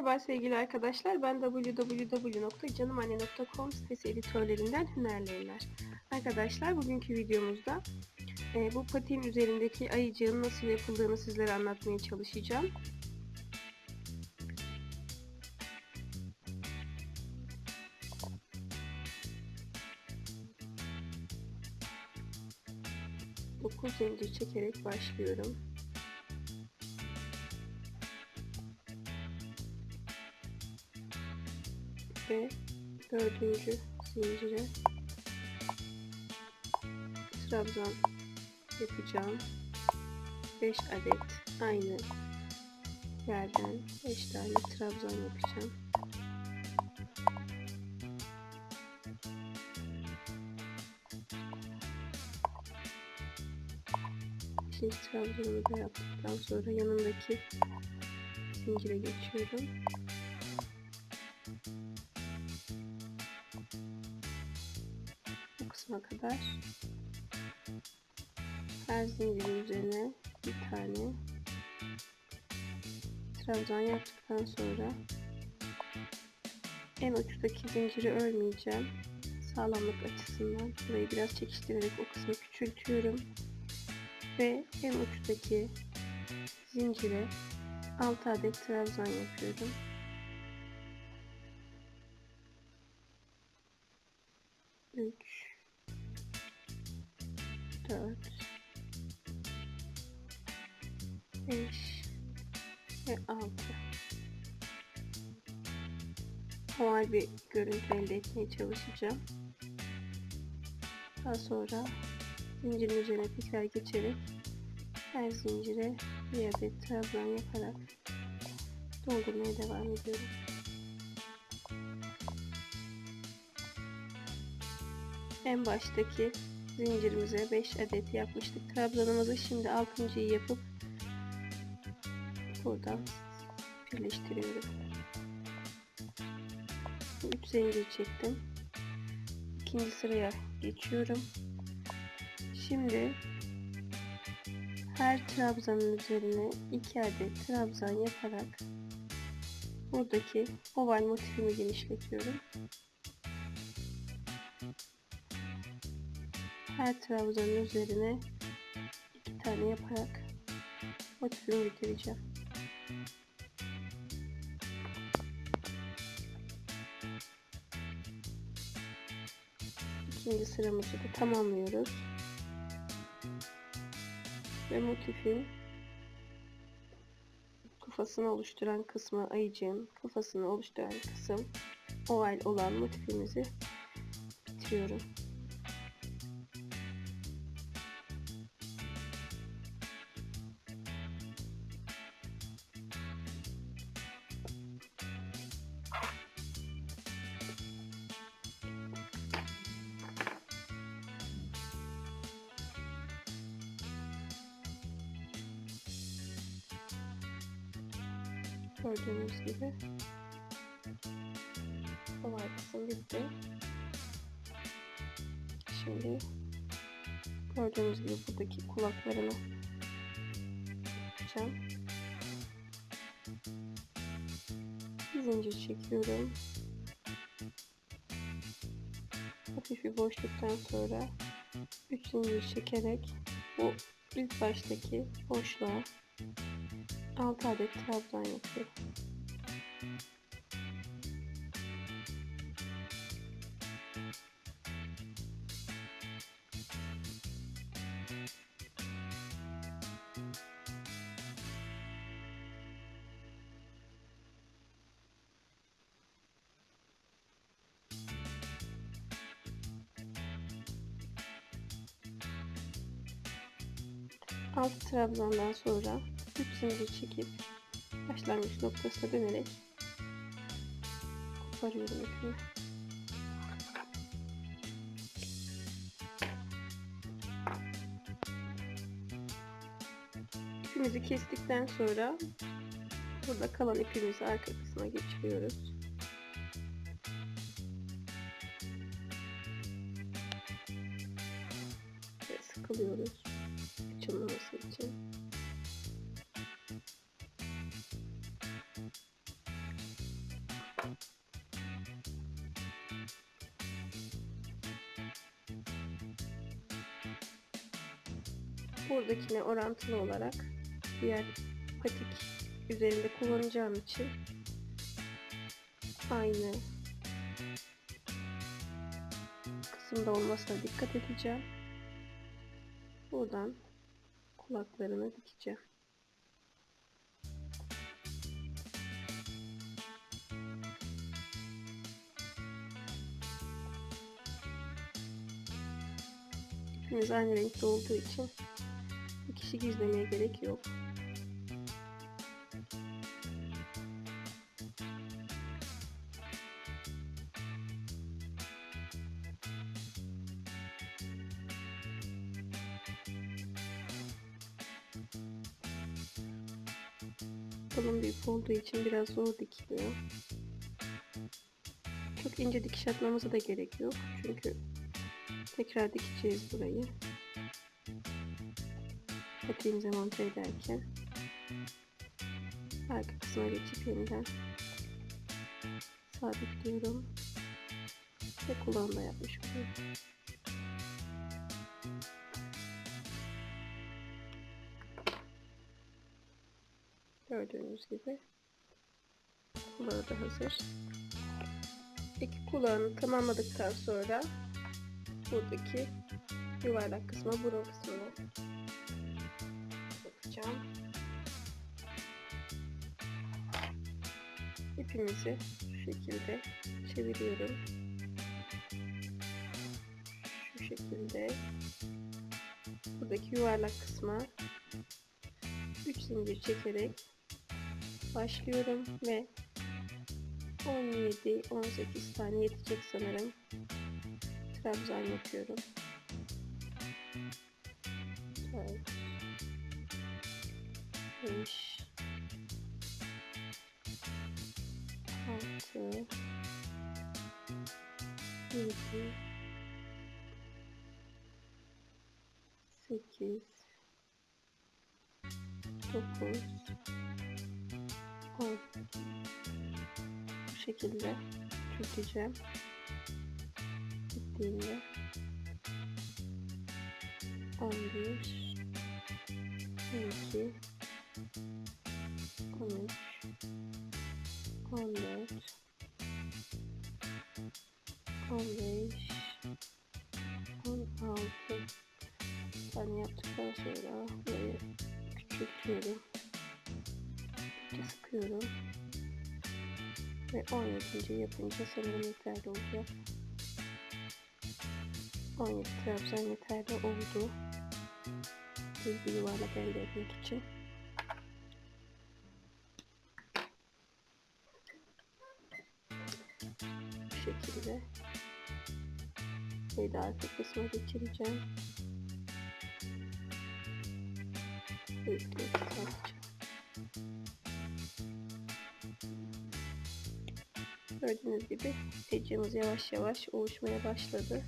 Merhaba sevgili arkadaşlar. Ben www.canımanne.com sitesi editörlerinden Hünerli Eller. Arkadaşlar bugünkü videomuzda e, bu patiğin üzerindeki ayıcığın nasıl yapıldığını sizlere anlatmaya çalışacağım. Dokuz zincir çekerek başlıyorum. Ve dördüncü zincire trabzan yapacağım. 5 adet aynı yerden 5 tane trabzan yapacağım. İkinci trabzanımı da yaptıktan sonra yanındaki zincire geçiyorum kısma kadar. Her zincirin üzerine bir tane trabzan yaptıktan sonra en uçtaki zinciri örmeyeceğim. Sağlamlık açısından burayı biraz çekiştirerek o kısmı küçültüyorum. Ve en uçtaki zincire 6 adet trabzan yapıyorum 4 5 ve 6 Normal bir görüntü elde etmeye çalışacağım. Daha sonra zincirin üzerine tekrar geçerek her zincire bir adet trabzan yaparak doldurmaya devam ediyorum. En baştaki zincirimize 5 adet yapmıştık. Trabzanımızı şimdi 6.yı yapıp buradan birleştiriyorum. 3 zincir çektim. İkinci sıraya geçiyorum. Şimdi her trabzanın üzerine 2 adet trabzan yaparak buradaki oval motifimi genişletiyorum. Her trabzanın üzerine iki tane yaparak motifimi bitireceğim. İkinci sıramızı da tamamlıyoruz. Ve motifin kafasını oluşturan kısmı ayıcığın kafasını oluşturan kısım oval olan motifimizi bitiriyorum. Gördüğünüz gibi kolay kısım bitti. Şimdi gördüğünüz gibi buradaki kulaklarını yapacağım. Zincir çekiyorum. Hafif bir boşluktan sonra 3 zincir çekerek bu ilk baştaki boşluğa 6 adet trabzan yapıyorum. Alt trabzandan sonra 3 zincir çekip başlangıç noktasına dönerek koparıyorum ipimi. İpimizi kestikten sonra burada kalan ipimizi arka kısmına geçiriyoruz. Ve sıkılıyoruz buradakine orantılı olarak diğer patik üzerinde kullanacağım için aynı kısımda olmasına dikkat edeceğim. Buradan kulaklarını dikeceğim. İpimiz aynı renkte olduğu için dikişi gizlemeye gerek yok. Kalın ip olduğu için biraz zor dikiliyor. Çok ince dikiş atmamıza da gerek yok. Çünkü tekrar dikeceğiz burayı. Patiğimize monte ederken arka kısma geçip yeniden sabitliyorum ve kulağını yapmış oluyorum. Gördüğünüz gibi kulağı da hazır. İki kulağını tamamladıktan sonra buradaki yuvarlak kısma burun kısmını yapacağım. İpimizi şu şekilde çeviriyorum. Şu şekilde buradaki yuvarlak kısma 3 zincir çekerek başlıyorum ve 17-18 tane yetecek sanırım trabzan yapıyorum. 4 5 6 7 8 9 10 bu şekilde çözeceğim bittiğinde 11 12 13 14 15 16 tane yaptıktan sonra burayı küçültüyorum sıkıyorum ve 17. yapınca sanırım yeterli olacak 17 trabzan yeterli oldu bir yuvarlak elde etmek için şekilde de arka kısma geçireceğim. İple çıkartacağım gördüğünüz gibi ecimiz yavaş yavaş oluşmaya başladı.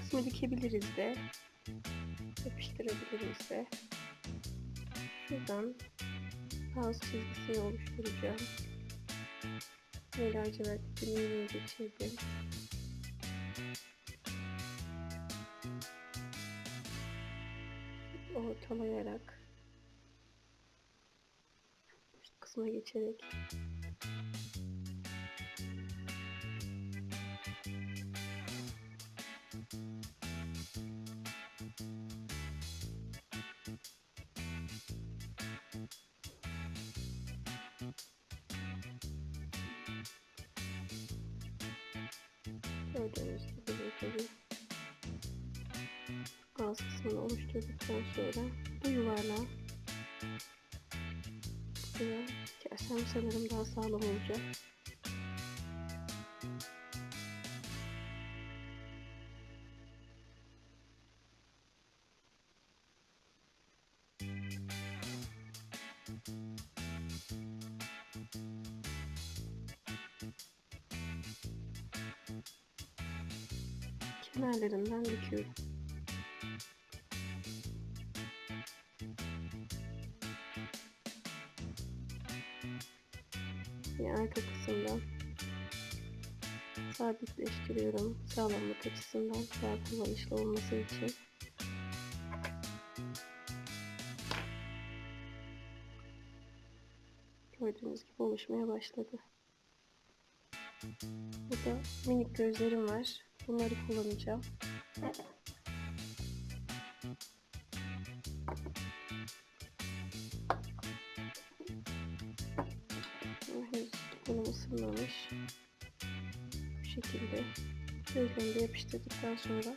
Kısmı dikebiliriz de. Yapıştırabiliriz de. Şuradan ağız çizgisini oluşturacağım ve lacivert ipini geçirdim ortalayarak. Kısma geçerek Gördüğünüz gibi bir ağız kısmını oluşturduktan sonra bu yuvarlağı buraya sanırım daha sağlam olacak. Kenarlarından dikiyorum. Ve arka kısımdan sabitleştiriyorum sağlamlık açısından daha kullanışlı olması için. Gördüğünüz gibi oluşmaya başladı. Burada minik gözlerim var. Bunları kullanacağım. Henüz bunun ısınmamış. Bu şekilde gözlerimi yapıştırdıktan sonra